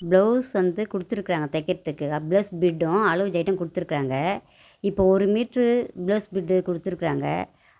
Blouse வந்து கொடுத்துருக்குறாங்க தைக்கிறதுக்கு. ப்ளவுஸ் பிட்டும் அளவு ஜாயிட்டும் கொடுத்துருக்குறாங்க. இப்போ ஒரு மீட்ரு ப்ளவுஸ் பிட்டு கொடுத்துருக்குறாங்க.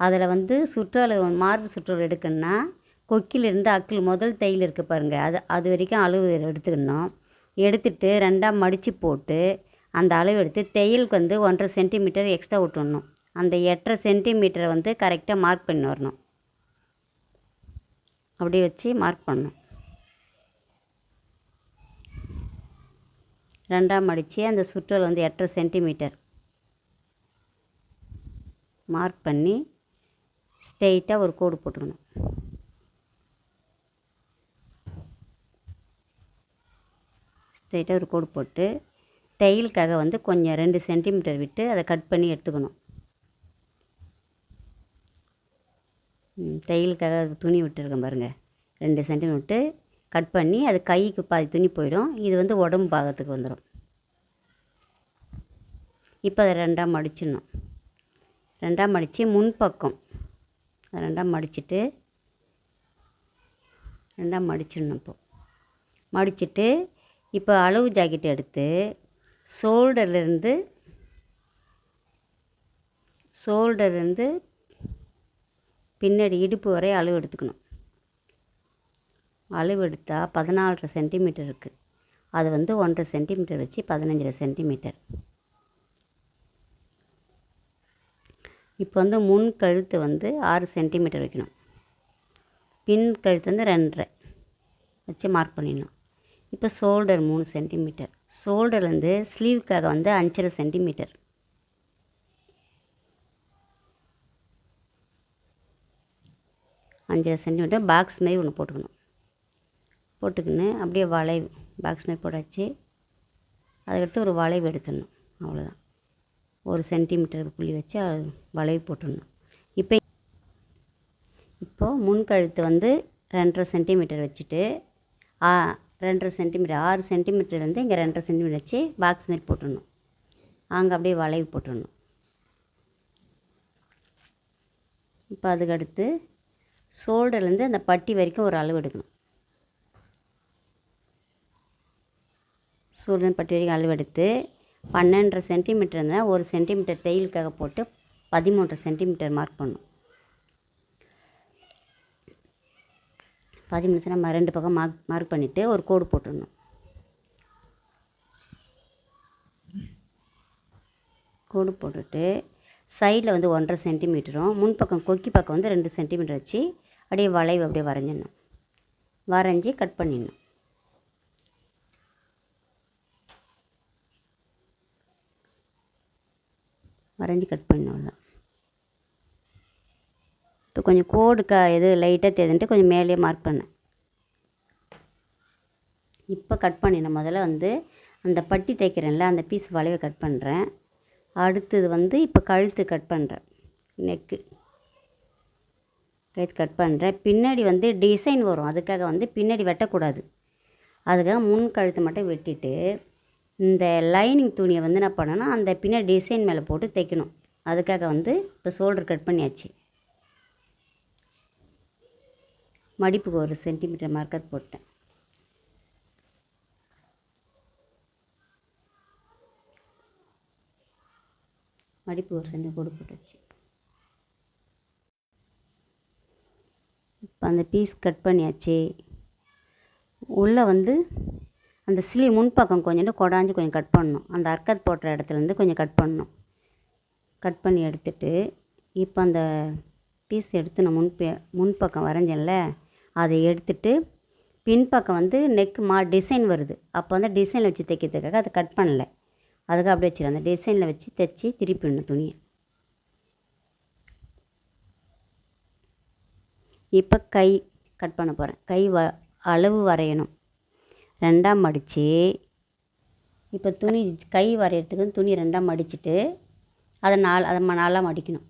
அதில் வந்து சுற்றளவு மார்பு சுற்றளவு எடுக்கணுன்னா கொக்கிலிருந்து அக்கில் முதல் தையல் இருக்குது பாருங்கள் அது அது வரைக்கும் அளவு எடுத்துக்கணும். எடுத்துட்டு ரெண்டாக மடித்து போட்டு அந்த அளவு எடுத்து தையலுக்கு வந்து ஒன்றரை சென்டிமீட்டர் எக்ஸ்ட்ரா விட்டுடணும் அந்த எட்டரை சென்டிமீட்டரை வந்து கரெக்டாக மார்க் பண்ணி வரணும். அப்படியே வச்சு மார்க் பண்ணணும். ரெண்டாக மடித்து அந்த சுற்றல் வந்து எட்டரை சென்டிமீட்டர். மார்க் பண்ணி ஸ்ட்ரெயிட்டாக ஒரு கோடு போட்டுக்கணும். ஸ்ட்ரெயிட்டாக ஒரு கோடு போட்டு தையலுக்காக வந்து கொஞ்சம் ரெண்டு சென்டிமீட்டர் விட்டு அதை கட் பண்ணி எடுத்துக்கணும். தையலுக்காக துணி விட்டுருக்கேன் பாருங்கள் ரெண்டு சென்டிமீட்டர் விட்டு கட் பண்ணி அது கைக்கு பாதி துணி போயிடும். இது வந்து உடம்பு பாகத்துக்கு வந்துடும் இப்போ அதை ரெண்டாக மடிச்சிடணும். ரெண்டாக மடித்து முன்பக்கம். அதை ரெண்டாக மடிச்சிட்டு ரெண்டாக மடிச்சிடணும் இப்போ. மடிச்சிட்டு இப்போ அளவு ஜாக்கெட் எடுத்து ஷோல்டர்லேருந்து ஷோல்டர்லேருந்து பின்னாடி இடுப்பு வரை அளவு எடுத்துக்கணும். அளவு எடுத்தால் பதினாலரை சென்டிமீட்டர் இருக்குது அது வந்து ஒன்றரை சென்டிமீட்டர் வச்சு பதினஞ்சரை சென்டிமீட்டர். இப்போ வந்து முன் கழுத்து வந்து ஆறு சென்டிமீட்டர் வைக்கணும். பின் கழுத்து வந்து ரெண்டரை வச்சு மார்க் பண்ணிடணும். இப்போ ஷோல்டர் மூணு சென்டிமீட்டர். ஷோல்டர்லேருந்து ஸ்லீவுக்காக வந்து அஞ்சரை சென்டிமீட்டர். அஞ்சரை சென்டிமீட்டர் பாக்ஸ் மாரி ஒன்று போட்டுக்கணும். போட்டுக்கின்னு அப்படியே வளைவு பாக்ஸ் மாதிரி போட்டாச்சு. அதுக்கடுத்து ஒரு வளைவு எடுத்துடணும். அவ்வளோதான் ஒரு சென்டிமீட்டர் புள்ளி வச்சு வளைவு போட்டுடணும். இப்போ இப்போது முன்கழுத்து வந்து ரெண்டரை சென்டிமீட்டர் வச்சுட்டு ஆ ரெண்டரை சென்டிமீட்டர் ஆறு சென்டிமீட்டர்லேருந்து இங்கே ரெண்டரை சென்டிமீட்டர் வச்சு பாக்ஸ் மாரி போட்டுடணும். அங்கே அப்படியே வளைவு போட்டுடணும். இப்போ அதுக்கடுத்து ஷோல்டர்லேருந்து அந்த பட்டி வரைக்கும் ஒரு அளவு எடுக்கணும். சூரியன் பட்டி வரைக்கும் அளவெடுத்து பன்னெண்டரை சென்டிமீட்டர் இருந்தால் ஒரு சென்டிமீட்டர் தையலுக்காக போட்டு பதிமூன்றரை சென்டிமீட்டர் மார்க் பண்ணணும் பதிமூணு நம்ம ரெண்டு பக்கம் மார்க் மார்க் பண்ணிவிட்டு ஒரு கோடு போட்டுடணும். கோடு போட்டுட்டு சைடில் வந்து ஒன்றரை சென்டிமீட்டரும் முன்பக்கம் கொக்கி பக்கம் வந்து ரெண்டு சென்டிமீட்டர் வச்சு அப்படியே வளைவு அப்படியே வரைஞ்சிடணும். வரைஞ்சி கட் பண்ணிடணும். வரைஞ்சி கட் பண்ணோம்ல இப்போ கொஞ்சம் கோடு க இது லைட்டாக தேதுன்ட்டு கொஞ்சம் மேலேயே மார்க் பண்ணேன். இப்போ கட் பண்ணினேன் முதல்ல வந்து அந்த பட்டி தைக்கிறேன்ல அந்த பீஸ் வளைவை கட் பண்ணுறேன் அடுத்தது வந்து இப்போ கழுத்து கட் பண்ணுறேன் நெக்கு கழுத்து கட் பண்ணுறேன் பின்னாடி வந்து டிசைன் வரும். அதுக்காக வந்து பின்னாடி வெட்டக்கூடாது. அதுக்காக முன் கழுத்து மட்டும் வெட்டிட்டு இந்த லைனிங் துணியை வந்து என்ன பண்ணேன்னா அந்த பின்னாடி டிசைன் மேலே போட்டு தைக்கணும். அதுக்காக வந்து இப்போ ஷோல்டர் கட் பண்ணியாச்சு. மடிப்புக்கு ஒரு சென்டிமீட்டர் மார்க்கர் போட்டேன். மடிப்பு ஒரு சென்டி கொடு போட்டுச்சு. இப்போ அந்த பீஸ் கட் பண்ணியாச்சு. உள்ளே வந்து அந்த ஸ்லீவ் முன்பக்கம் கொஞ்சோண்டு கொடாஞ்சி கொஞ்சம் கட் பண்ணணும். அந்த அர்க்கத் போடுற இடத்துலேருந்து கொஞ்சம் கட் பண்ணணும். கட் பண்ணி எடுத்துட்டு இப்போ அந்த பீஸ் எடுத்து நான் முன்பே முன்பக்கம் வரைஞ்சேன்ல அதை எடுத்துட்டு பின்பக்கம் வந்து நெக் மா டிசைன் வருது. அப்போ வந்து டிசைனில் வச்சு தைக்கிறதுக்காக அதை கட் பண்ணல. அதுக்கு அப்படியே வச்சுருக்கேன் அந்த டிசைனில் வச்சு தைச்சி திருப்பிடணும் துணியை. இப்போ கை கட் பண்ண போகிறேன் கை வ அளவு வரையணும். ரெண்டாக மடித்து இப்போ துணி கை வரையறதுக்கு துணி ரெண்டாக மடிச்சுட்டு அதை நாலு அதை ம- நாலாக மடிக்கணும்.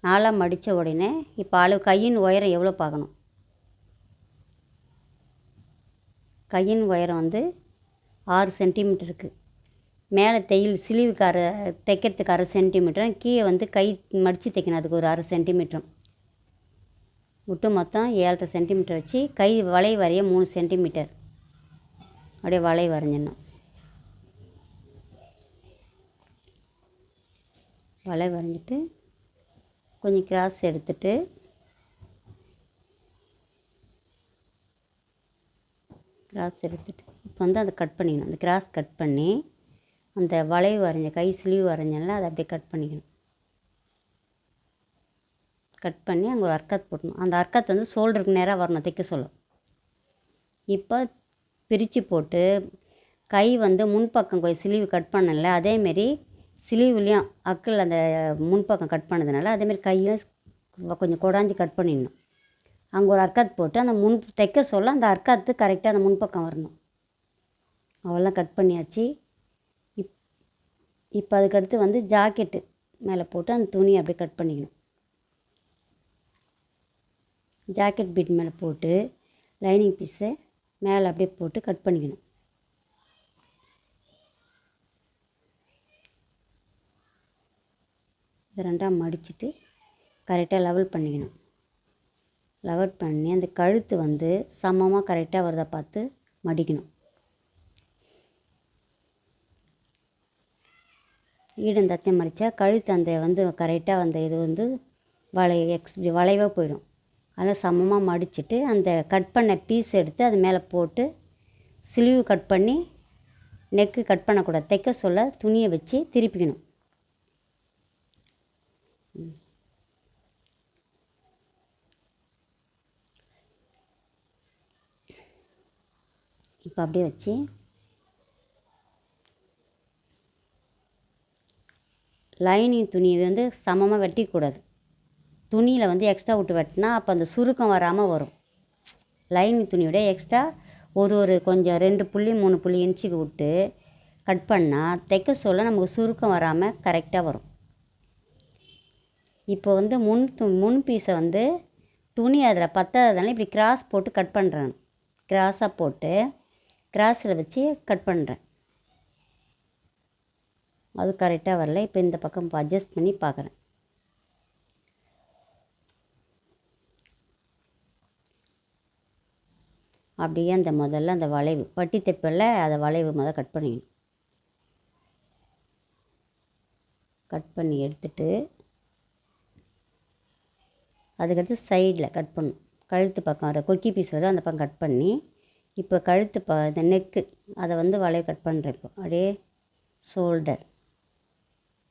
நாலாக மடித்த உடனே இப்போ அளவு கையின் உயரம் எவ்வளோ பார்க்கணும்? கையின் உயரம் வந்து ஆறு சென்டிமீட்டருக்கு மேலே தையல் சிலிவுக்கு அரை தைக்கிறதுக்கு அரை சென்டிமீட்டரும் கீழே வந்து கை மடித்து தைக்கணும் அதுக்கு ஒரு அரை சென்டிமீட்டரும் விட்டு மொத்தம் ஏழரை சென்டிமீட்டர் வச்சு கை வளை வரைய மூணு சென்டிமீட்டர். அப்படியே வளை வரைஞ்சிடணும். வளை வரைஞ்சிட்டு கொஞ்சம் கிராஸ் எடுத்துட்டு கிராஸ் எடுத்துட்டு இப்போ வந்து அதை கட் பண்ணிக்கணும். அந்த கிராஸ் கட் பண்ணி அந்த வளைவு வரைஞ்ச கை ஸ்லீவ் வரைஞ்சல அதை அப்படியே கட் பண்ணிக்கணும். கட் பண்ணி அங்கே ஒரு அர்க்கத் போட்டணும் அந்த அர்க்கத் வந்து ஷோல்டருக்கு நேராக வரணும் தைக்க சொல்லும் இப்போ பிரித்து போட்டு கை வந்து முன்பக்கம் கொஞ்சம் சிலிவு கட் பண்ணல. அதேமாரி ஸ்லீவ்லேயும் அக்கில் அந்த முன்பக்கம் கட் பண்ணதுனால அதேமாரி கையும் கொஞ்சம் கொடாஞ்சி கட் பண்ணிடணும். அங்கே ஒரு அர்க்காத் போட்டு அந்த முன் தைக்க சொல்ல அந்த அர்க்காத்து கரெக்டாக அந்த முன்பக்கம் வரணும். அவெல்லாம் கட் பண்ணியாச்சு. இப் இப்போ அதுக்கடுத்து வந்து ஜாக்கெட்டு மேலே போட்டு அந்த துணியை அப்படியே கட் பண்ணிக்கணும். ஜாக்கெட் பீட் மேலே போட்டு லைனிங் பீஸை மேலே அப்படியே போட்டு கட் பண்ணிக்கணும். இது ரெண்டாக மடிச்சுட்டு கரெக்டாக லெவல் பண்ணிக்கணும். லெவல் பண்ணி அந்த கழுத்து வந்து சமமாக கரெக்டாக வரதை பார்த்து மடிக்கணும். ஈடம் தத்தை மடித்தா கழுத்து அந்த வந்து கரெக்டாக அந்த இது வந்து வளை எக்ஸ் வளைவாக போயிடும். அதை சமமாக மடிச்சுட்டு அந்த கட் பண்ண பீஸ் எடுத்து அது மேலே போட்டு ஸ்லீவ் கட் பண்ணி நெக்கு கட் பண்ணக்கூடாது. தைக்க சொல்ல துணியை வச்சு திருப்பிக்கணும். இப்போ அப்படியே வச்சு லைனிங் துணி வந்து சமமாக வெட்டிக்கூடாது. துணியில் வந்து எக்ஸ்ட்ரா விட்டு வெட்டினா அப்போ அந்த சுருக்கம் வராமல் வரும். லைனிங் துணியோட எக்ஸ்ட்ரா ஒரு ஒரு கொஞ்சம் ரெண்டு புள்ளி மூணு புள்ளி இன்ச்சுக்கு விட்டு கட் பண்ணால் தைக்க சொல்ல நமக்கு சுருக்கம் வராமல் கரெக்டாக வரும். இப்போ வந்து முன் து முன் பீஸை வந்து துணி அதில் பத்தாததுனால இப்படி கிராஸ் போட்டு கட் பண்ணுறேன் கிராஸாக போட்டு கிராஸில் வச்சு கட் பண்ணுறேன் அது கரெக்டாக வரல. இப்போ இந்த பக்கம் அட்ஜஸ்ட் பண்ணி பார்க்குறேன் அப்படியே அந்த முதல்ல அந்த வளைவு பட்டி தைப்பில் அதை வளைவு முதல் கட் பண்ணிக்கணும். கட் பண்ணி எடுத்துட்டு அதுக்கடுத்து சைடில் கட் பண்ணும் கழுத்து பக்கம் வர கொக்கி பீஸ் வரும் அந்த பக்கம் கட் பண்ணி இப்போ கழுத்து ப இந்த நெக்கு அதை வந்து வளைவு கட் பண்ணுறேன் இப்போ. அப்படியே ஷோல்டர்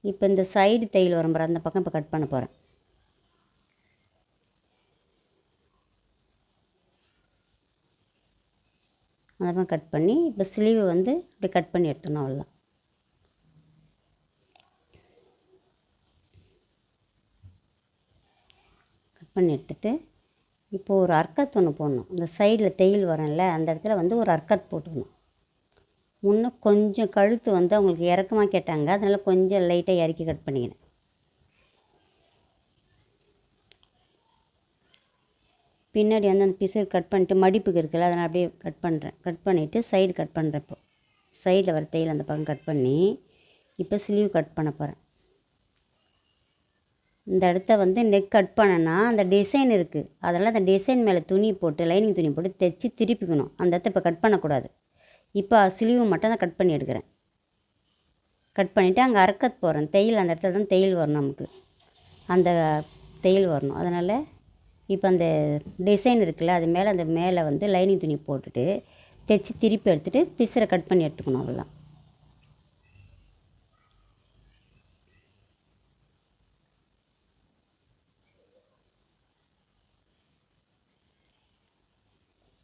இப்போ இந்த சைடு தையல் வரும் பாரு அந்த பக்கம் இப்போ கட் பண்ண போகிறேன் அந்த கட் பண்ணி இப்போ ஸ்லீவை வந்து இப்படி கட் பண்ணி எடுத்துடணும் அவ்வளோதான் கட் பண்ணி எடுத்துட்டு இப்போ ஒரு அர்க்கத் ஒன்று போடணும். இந்த சைடில் தையல் வரேன்ல அந்த இடத்துல வந்து ஒரு அர்க்கத் போட்டுக்கணும். முன்னே கொஞ்சம் கழுத்து வந்து அவங்களுக்கு இறக்கமாக கேட்டாங்க அதனால் கொஞ்சம் லைட்டாக இறக்கி கட் பண்ணிக்கினேன். பின்னாடி வந்து அந்த பிசர் கட் பண்ணிட்டு மடிப்புக்கு இருக்குல்ல அதனால் அப்படியே கட் பண்ணுறேன் கட் பண்ணிவிட்டு சைடு கட் பண்ணுறேன் இப்போ. சைடில் வர தையல் அந்த பக்கம் கட் பண்ணி இப்போ ஸ்லீவ் கட் பண்ண போகிறேன் இந்த இடத்த வந்து நெக் கட் பண்ணனா அந்த டிசைன் இருக்குது அதனால் அந்த டிசைன் மேலே துணி போட்டு லைனிங் துணி போட்டு தைச்சி திருப்பிக்கணும். அந்த இடத்த இப்போ கட் பண்ணக்கூடாது. இப்போ ஸ்லீவ் மட்டும் தான் கட் பண்ணி எடுக்கிறேன். கட் பண்ணிவிட்டு அங்கே அறக்கத் போகிறேன் தையல் அந்த இடத்துல தான் தையல் வரும் நமக்கு. அந்த தையல் வரணும். அதனால் இப்போ அந்த டிசைன் இருக்குல்ல அது மேலே அந்த மேலே வந்து லைனிங் துணி போட்டுட்டு தைச்சி திருப்பி எடுத்துகிட்டு பிசரை கட் பண்ணி எடுத்துக்கணும் அவ்வளோதான்.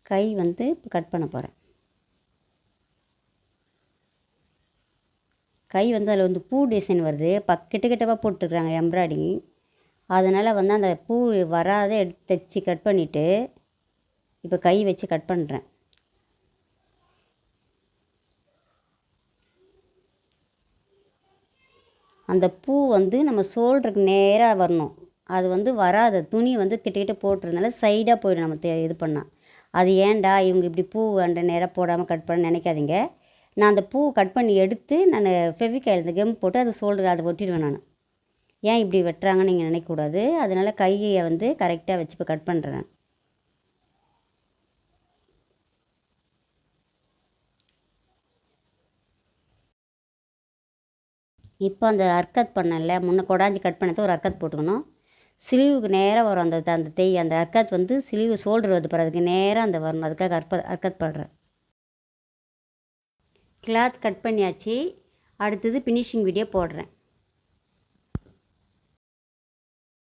கை வந்து இப்போ கட் பண்ண போகிறேன். கை வந்து அதில் வந்து பூ டிசைன் வருது. பக் கிட்ட போட்டுருக்குறாங்க எம்ப்ராய்டிங். அதனால் வந்து அந்த பூ வராத எடுத்து தைச்சி கட் பண்ணிவிட்டு இப்போ கை வச்சு கட் பண்ணுறேன் அந்த பூ வந்து நம்ம ஷோல்டருக்கு நேராக வரணும். அது வந்து வராது. துணி வந்து கிட்ட கிட்ட போட்டுறதுனால சைடாக போயிடும் நம்ம தே- இது பண்ணால் அது ஏன்டா இவங்க இப்படி பூ அந்த நேராக போடாமல் கட் பண்ண நினைக்காதீங்க. நான் அந்த பூ கட் பண்ணி எடுத்து நான் ஃபெவிக்காயில் இந்த கெம் போட்டு அது ஷோல்டர் அதை ஒட்டிடுவேன் நான். ஏன் இப்படி வெட்டுறாங்கன்னு நீங்கள் நினைக்கக்கூடாது. அதனால் கையை வந்து கரெக்டாக வச்சு இப்போ கட் பண்ணுறேன் இப்போ அந்த அர்க்கத் பண்ணல முன்னே கொடாஞ்சி கட் பண்ணது ஒரு அர்க்கத் போட்டுக்கணும். சிலிவுக்கு நேராக வரும் அந்த அந்த தேய் அந்த அர்க்கத் வந்து சிலிவு சோல்டர் வருது பாரு அதுக்கு நேராக அந்த வரணும். அதுக்காக அற்ப அர்க்கத் போடுறேன் கிளாத் கட் பண்ணியாச்சு. அடுத்தது ஃபினிஷிங் வீடியோ போடுறேன்.